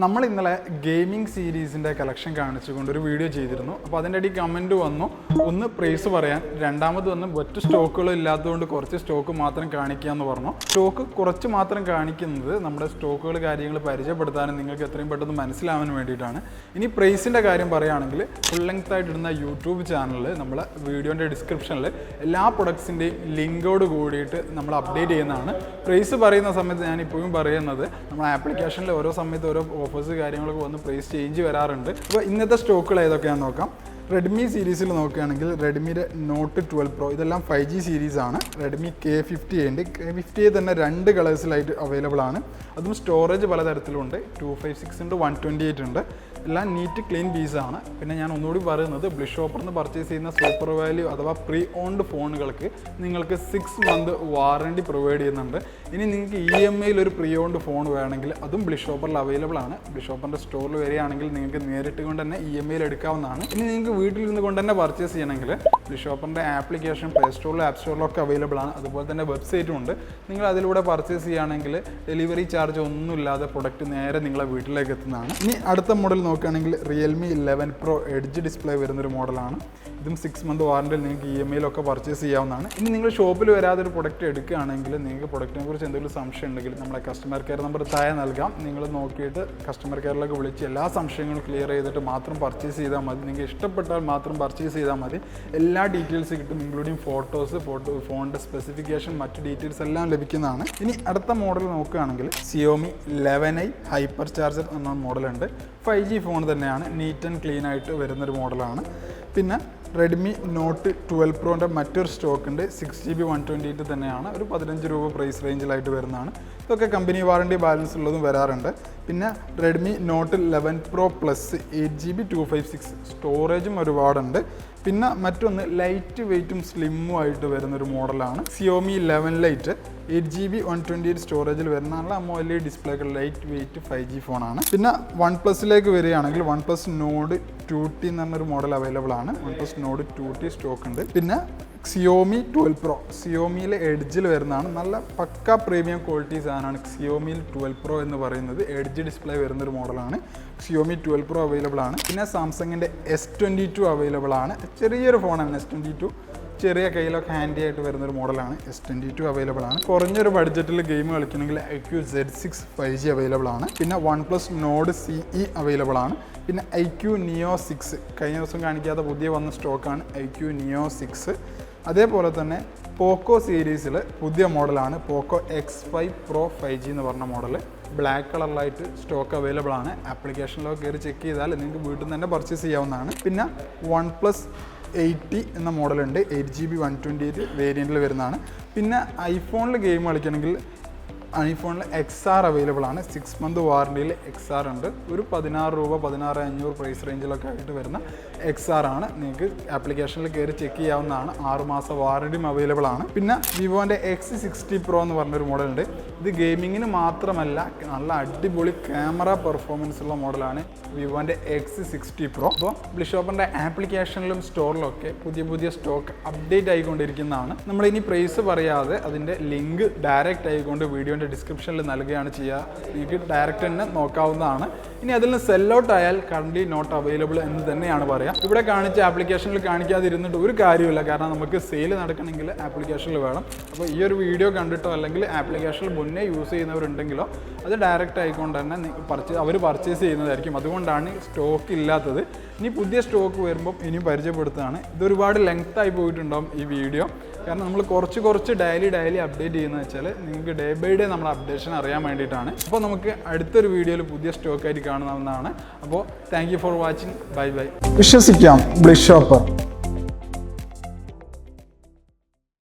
നമ്മൾ ഇന്നലെ ഗെയിമിംഗ് സീരീസിന്റെ കളക്ഷൻ കാണിച്ചുകൊണ്ട് ഒരു വീഡിയോ ചെയ്തിരുന്നു. അപ്പോൾ അതിന്റെ അടി കമന്റ് വന്നു. ഒന്ന് പ്രൈസ് പറയാൻ രണ്ടാമത് വന്ന് മറ്റു സ്റ്റോക്കുകൾ ഇല്ലാത്തതുകൊണ്ട് കുറച്ച് സ്റ്റോക്ക് മാത്രം കാണിക്കുക എന്ന് പറഞ്ഞു. സ്റ്റോക്ക് കുറച്ച് മാത്രം കാണിക്കുന്നത് നമ്മുടെ സ്റ്റോക്കുകൾ കാര്യങ്ങൾ പരിചയപ്പെടുത്താനും നിങ്ങൾക്ക് എത്രയും പെട്ടെന്ന് മനസ്സിലാവാൻ വേണ്ടിയിട്ടാണ്. ഇനി പ്രൈസിന്റെ കാര്യം പറയുകയാണെങ്കിൽ ഫുൾ ലെങ്ത് ആയിട്ട് ഇടുന്ന യൂട്യൂബ് ചാനലിൽ നമ്മൾ വീഡിയോന്റെ ഡിസ്ക്രിപ്ഷനിൽ എല്ലാ പ്രൊഡക്ട്സിന്റെയും ലിങ്കോട് കൂടിയിട്ട് നമ്മൾ അപ്ഡേറ്റ് ചെയ്യുന്നതാണ്. പ്രൈസ് പറയുന്ന സമയത്ത് ഞാൻ ഇപ്പോഴും പറയുന്നത് നമ്മുടെ ആപ്ലിക്കേഷനിൽ ഓരോ സമയത്ത് ഓരോ ഓഫേഴ്സ് കാര്യങ്ങളൊക്കെ വന്ന് പ്രൈസ് ചേഞ്ച് വരാറുണ്ട്. അപ്പോൾ ഇന്നത്തെ സ്റ്റോക്കുകൾ ഏതൊക്കെയാണെന്ന് നോക്കാം. റെഡ്മി സീരീസിൽ നോക്കുകയാണെങ്കിൽ റെഡ്മിയുടെ നോട്ട് ട്വൽവ് പ്രോ ഇതെല്ലാം ഫൈവ് ജി സീരീസ് ആണ്. റെഡ്മി കെ ഫിഫ്റ്റി ഉണ്ട്. കെ ഫിഫ്റ്റി തന്നെ രണ്ട് കളേഴ്സിലായിട്ട് അവൈലബിൾ ആണ്. അതും സ്റ്റോറേജ് പലതരത്തിലുണ്ട്. ടു ഫൈവ് സിക്സ് ഉണ്ട് വൺ ട്വന്റി എയ്റ്റ് ഉണ്ട് എല്ലാം നീറ്റ് ക്ലീൻ പീസാണ് പിന്നെ ഞാൻ ഒന്നുകൂടി പറയുന്നത് ബ്ലിഷ് നിന്ന് പർച്ചേസ് ചെയ്യുന്ന സൂപ്പർ വാല്യൂ അഥവാ പ്രീ ഓൺഡ് ഫോണുകൾക്ക് നിങ്ങൾക്ക് സിക്സ് മന്ത് വാറണ്ടി പ്രൊവൈഡ് ചെയ്യുന്നുണ്ട്. ഇനി നിങ്ങൾക്ക് ഇ എം ഐയിൽ ഒരു പ്രീ ഓൺഡ് ഫോൺ വേണമെങ്കിൽ അതും ബ്ലിഷോപ്പറിൽ അവൈലബിൾ ആണ്. ബ്ലിഷ് ഷോപ്പറിന്റെ സ്റ്റോറിൽ വരികയാണെങ്കിൽ നിങ്ങൾക്ക് നേരിട്ട് കൊണ്ട് തന്നെ ഇ എം ഐയിൽ എടുക്കാവുന്നതാണ്. ഇനി നിങ്ങൾക്ക് വീട്ടിലിരുന്ന് കൊണ്ട് തന്നെ പർച്ചേസ് ചെയ്യണമെങ്കിൽ ബ്ലിഷ് ഷോപ്പറിന്റെ ആപ്ലിക്കേഷൻ പ്ലേ സ്റ്റോറിലും ആപ്പ് സ്റ്റോറിലും ഒക്കെ അവൈലബിൾ ആണ്. അതുപോലെ തന്നെ വെബ്സൈറ്റും ഉണ്ട്. നിങ്ങൾ അതിലൂടെ പർച്ചേസ് ചെയ്യുകയാണെങ്കിൽ ഡെലിവറി ചാർജ് ഒന്നുമില്ലാതെ പ്രൊഡക്റ്റ് നേരെ നിങ്ങളെ വീട്ടിലേക്ക് എത്തുന്നതാണ്. ഇനി അടുത്ത മോഡൽ നോക്കുകയാണെങ്കിൽ Realme eleven pro edge display വരുന്നൊരു മോഡലാണ് ഇതും സിക്സ് മന്ത് വാറണ്ടിയിൽ നിങ്ങൾക്ക് ഇ എം ഐയിലൊക്കെ പർച്ചേസ് ചെയ്യാവുന്നതാണ്. ഇനി നിങ്ങൾ ഷോപ്പിൽ വരാതെ ഒരു പ്രൊഡക്റ്റ് എടുക്കുകയാണെങ്കിൽ നിങ്ങൾക്ക് പ്രൊഡക്റ്റിനെ കുറിച്ച് എന്തെങ്കിലും സംശയം ഉണ്ടെങ്കിൽ നമ്മളെ കസ്റ്റമർ കെയർ നമ്പർ താഴെ നൽകാം. നിങ്ങൾ നോക്കിയിട്ട് കസ്റ്റമർ കെയറിലേക്ക് വിളിച്ച് എല്ലാ സംശയങ്ങളും ക്ലിയർ ചെയ്തിട്ട് മാത്രം പർച്ചേസ് ചെയ്താൽ മതി. നിങ്ങൾക്ക് ഇഷ്ടപ്പെട്ടാൽ മാത്രം പർച്ചേസ് ചെയ്താൽ മതി. എല്ലാ ഡീറ്റെയിൽസ് കിട്ടും ഇൻക്ലൂഡിങ് ഫോട്ടോസ് ഫോട്ടോ ഫോണിന്റെ സ്പെസിഫിക്കേഷൻ മറ്റ് ഡീറ്റെയിൽസ് എല്ലാം ലഭിക്കുന്നതാണ്. ഇനി അടുത്ത മോഡൽ നോക്കുകയാണെങ്കിൽ Xiaomi eleven I hyper charger എന്ന മോഡലുണ്ട് ഫൈവ് ജി ഫോൺ തന്നെയാണ്. നീറ്റ് ആൻഡ് ക്ലീൻ ആയിട്ട് വരുന്നൊരു മോഡലാണ് പിന്നെ റെഡ്മി നോട്ട് ട്വൽവ് പ്രോന്റെ മറ്റൊരു സ്റ്റോക്ക് ഉണ്ട്. Six G B one twenty eight തന്നെയാണ്. ഒരു പതിനഞ്ച് രൂപ പ്രൈസ് റേഞ്ചിലായിട്ട് വരുന്നതാണ്. ഇതൊക്കെ കമ്പനി വാറണ്ടി ബാലൻസ് ഉള്ളതും വരാറുണ്ട്. പിന്നെ Redmi note eleven pro plus eight GB two five five six സ്റ്റോറേജും ഒരുപാടുണ്ട്. പിന്നെ മറ്റൊന്ന് ലൈറ്റ് വെയ്റ്റും സ്ലിമ്മും ആയിട്ട് വരുന്നൊരു മോഡലാണ് Xiaomi eleven lite eight G B one twenty eight സ്റ്റോറേജിൽ വരുന്ന നല്ല AMOLED display light weight five G ഫോണാണ് പിന്നെ വൺ പ്ലസിലേക്ക് വരികയാണെങ്കിൽ one plus Nord two T എന്ന് പറഞ്ഞൊരു മോഡൽ അവൈലബിൾ ആണ്. One plus Nord two T stock ഉണ്ട്. പിന്നെ സിയോമി ട്വൽവ് പ്രോ സിയോമിയിലെ എഡ്ജിൽ വരുന്നതാണ് നല്ല പക്ക പ്രീമിയം ക്വാളിറ്റി സാധനമാണ് സിയോമിയിൽ ട്വൽവ് പ്രോ എന്ന് പറയുന്നത്. എഡ്ജ് ഡിസ്പ്ലേ വരുന്നൊരു മോഡലാണ് സിയോമി ട്വൽവ് പ്രോ അവൈലബിൾ ആണ്. പിന്നെ സാംസങ്ങിന്റെ എസ് ട്വന്റി ടു അവൈലബിൾ ആണ്. ചെറിയൊരു ഫോണാണ് എസ് ട്വന്റി ടു ചെറിയ കയ്യിലൊക്കെ ഹാൻഡി ആയിട്ട് വരുന്ന ഒരു മോഡലാണ്. എസ് ട്വന്റി ടു അവൈലബിൾ ആണ്. കുറഞ്ഞൊരു ബഡ്ജറ്റിൽ game കളിക്കണമെങ്കിൽ I Q Z six five G available ആണ്. പിന്നെ OnePlus Nord C E available ആണ്. പിന്നെ ഐ ക്യു നിയോ സിക്സ് കഴിഞ്ഞ ദിവസം കാണിക്കാത്ത പുതിയ വന്ന സ്റ്റോക്കാണ് ഐ ക്യു നിയോ സിക്സ് അതേപോലെ തന്നെ പോക്കോ സീരീസിൽ പുതിയ മോഡലാണ്. Poco X five pro five G എന്ന് പറഞ്ഞ മോഡൽ ബ്ലാക്ക് കളറിലായിട്ട് സ്റ്റോക്ക് അവൈലബിൾ ആണ്. ആപ്ലിക്കേഷനിലൊക്കെ കയറി ചെക്ക് ചെയ്താൽ നിങ്ങൾക്ക് വീട്ടിൽ നിന്ന് തന്നെ പർച്ചേസ് ചെയ്യാവുന്നതാണ്. പിന്നെ വൺ പ്ലസ് എയ്റ്റി എന്ന മോഡലുണ്ട്. Eight G B one twenty eight വേരിയന്റിൽ വരുന്നതാണ്. പിന്നെ ഐഫോണിൽ ഗെയിം കളിക്കണമെങ്കിൽ ഐഫോണിൽ എക്സ് ആർ അവൈലബിൾ ആണ്. സിക്സ് മന്ത് വാറണ്ടിയിൽ എക്സ് ആർ ഉണ്ട്. ഒരു പതിനാറ് രൂപ പതിനാറ് അഞ്ഞൂറ് പ്രൈസ് റേഞ്ചിലൊക്കെ ആയിട്ട് വരുന്ന എക്സ് ആർ ആണ്. നിങ്ങൾക്ക് ആപ്ലിക്കേഷനിൽ കയറി ചെക്ക് ചെയ്യാവുന്നതാണ്. ആറുമാസ മാസം വാറണ്ടിയും അവൈലബിൾ ആണ്. പിന്നെ വിവോന്റെ എക്സ് സിക്സ്റ്റി പ്രോ എന്ന് പറഞ്ഞൊരു മോഡലുണ്ട് ഇത് ഗെയിമിങ്ങിന് മാത്രമല്ല നല്ല അടിപൊളി ക്യാമറ പെർഫോമൻസ് ഉള്ള മോഡലാണ് വിവോന്റെ എക്സ് സിക്സ്റ്റി പ്രോ അപ്പോൾ ബ്ലിഷോപ്പറിന്റെ ആപ്ലിക്കേഷനിലും സ്റ്റോറിലൊക്കെ പുതിയ പുതിയ സ്റ്റോക്ക് അപ്ഡേറ്റ് ആയിക്കൊണ്ടിരിക്കുന്നതാണ്. നമ്മളിനി പ്രൈസ് പറയാതെ അതിന്റെ ലിങ്ക് ഡയറക്റ്റ് ആയിക്കൊണ്ട് വീഡിയോന്റെ ഡിസ്ക്രിപ്ഷനിൽ നൽകുകയാണ് ചെയ്യുക. നിങ്ങൾക്ക് ഡയറക്റ്റ് തന്നെ നോക്കാവുന്നതാണ്. ഇനി അതിൽ നിന്ന് സെൽ ഔട്ട് ആയാൽ കറണ്ട്ലി നോട്ട് അവൈലബിൾ എന്ന് തന്നെയാണ് പറയുക ഇവിടെ കാണിച്ച ആപ്ലിക്കേഷനിൽ കാണിക്കാതിരുന്നിട്ട് ഒരു കാര്യമില്ല കാരണം നമുക്ക് സെയിൽ നടക്കണമെങ്കിൽ ആപ്ലിക്കേഷനിൽ വേണം. അപ്പോൾ ഈ ഒരു വീഡിയോ കണ്ടിട്ടോ അല്ലെങ്കിൽ ആപ്ലിക്കേഷനിൽ മുന്നേ യൂസ് ചെയ്യുന്നവരുണ്ടെങ്കിലോ അത് ഡയറക്റ്റ് ആയിക്കൊണ്ട് തന്നെ പർച്ചേ അവർ പർച്ചേസ് ചെയ്യുന്നതായിരിക്കും. അതുകൊണ്ടാണ് സ്റ്റോക്ക് ഇല്ലാത്തത്. ഇനി പുതിയ സ്റ്റോക്ക് വരുമ്പം ഇനിയും പരിചയപ്പെടുത്തുകയാണ്. ഇതൊരുപാട് ലെങ്ത് ആയി പോയിട്ടുണ്ടാവും ഈ വീഡിയോ കാരണം നമ്മൾ കുറച്ച് കുറച്ച് ഡെയിലി ഡെയിലി അപ്ഡേറ്റ് ചെയ്യുന്നത് വെച്ചാൽ നിങ്ങൾക്ക് ഡേ ബൈ ഡേ നമ്മൾ അപ്ഡേഷൻ അറിയാൻ വേണ്ടിയിട്ടാണ്. അപ്പോൾ നമുക്ക് അടുത്തൊരു വീഡിയോയിൽ പുതിയ സ്റ്റോക്കായിട്ട് കാണുന്നതാണ് അപ്പോൾ thank for watching bye bye വിശ്വസിക്കാം ബ്ലിഷ് ഷോപ്പർ